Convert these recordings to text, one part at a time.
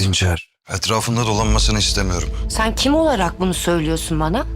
Dinçer, etrafında dolanmasını istemiyorum. Sen kim olarak bunu söylüyorsun bana?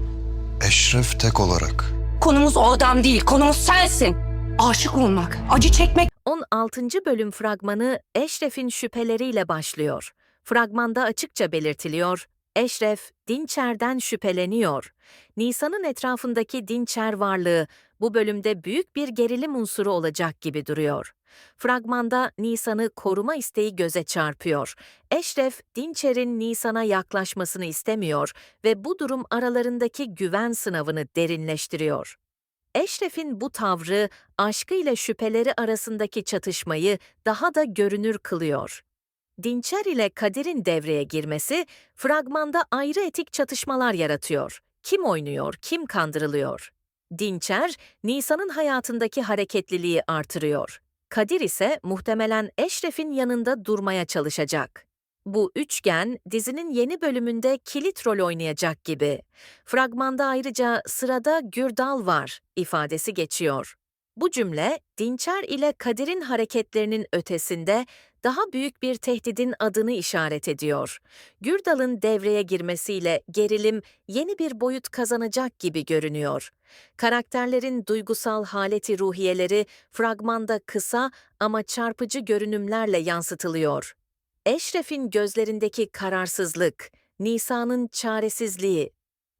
Eşref tek olarak. Konumuz o adam değil, konumuz sensin. Aşık olmak, acı çekmek 16. bölüm fragmanı Eşref'in şüpheleriyle başlıyor. Fragmanda açıkça belirtiliyor, Eşref Dinçer'den şüpheleniyor. Nisan'ın etrafındaki Dinçer varlığı bu bölümde büyük bir gerilim unsuru olacak gibi duruyor. Fragmanda Nisan'ı koruma isteği göze çarpıyor. Eşref, Dinçer'in Nisan'a yaklaşmasını istemiyor ve bu durum aralarındaki güven sınavını derinleştiriyor. Eşref'in bu tavrı aşkıyla şüpheleri arasındaki çatışmayı daha da görünür kılıyor. Dinçer ile Kadir'in devreye girmesi fragmanda ayrı etik çatışmalar yaratıyor. Kim oynuyor, kim kandırılıyor? Dinçer, Nisan'ın hayatındaki hareketliliği artırıyor. Kadir ise muhtemelen Eşref'in yanında durmaya çalışacak. Bu üçgen dizinin yeni bölümünde kilit rol oynayacak gibi. Fragmanda ayrıca sırada Gürdal var ifadesi geçiyor. Bu cümle Dinçer ile Kadir'in hareketlerinin ötesinde daha büyük bir tehdidin adını işaret ediyor. Gürdal'ın devreye girmesiyle gerilim yeni bir boyut kazanacak gibi görünüyor. Karakterlerin duygusal haleti ruhiyeleri fragmanda kısa ama çarpıcı görünümlerle yansıtılıyor. Eşref'in gözlerindeki kararsızlık, Nisa'nın çaresizliği.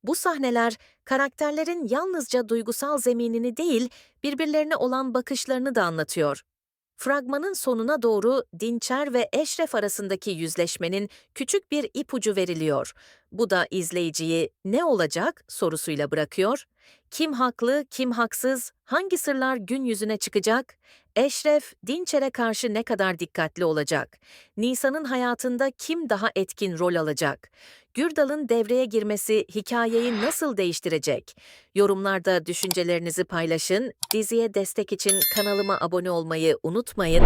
Bu sahneler karakterlerin yalnızca duygusal zeminini değil, birbirlerine olan bakışlarını da anlatıyor. Fragmanın sonuna doğru Dinçer ve Eşref arasındaki yüzleşmenin küçük bir ipucu veriliyor. Bu da izleyiciyi ne olacak sorusuyla bırakıyor. Kim haklı, kim haksız, hangi sırlar gün yüzüne çıkacak? Eşref, Dinçer'e karşı ne kadar dikkatli olacak? Nisan'ın hayatında kim daha etkin rol alacak? Gürdal'ın devreye girmesi hikayeyi nasıl değiştirecek? Yorumlarda düşüncelerinizi paylaşın. Diziye destek için kanalıma abone olmayı unutmayın.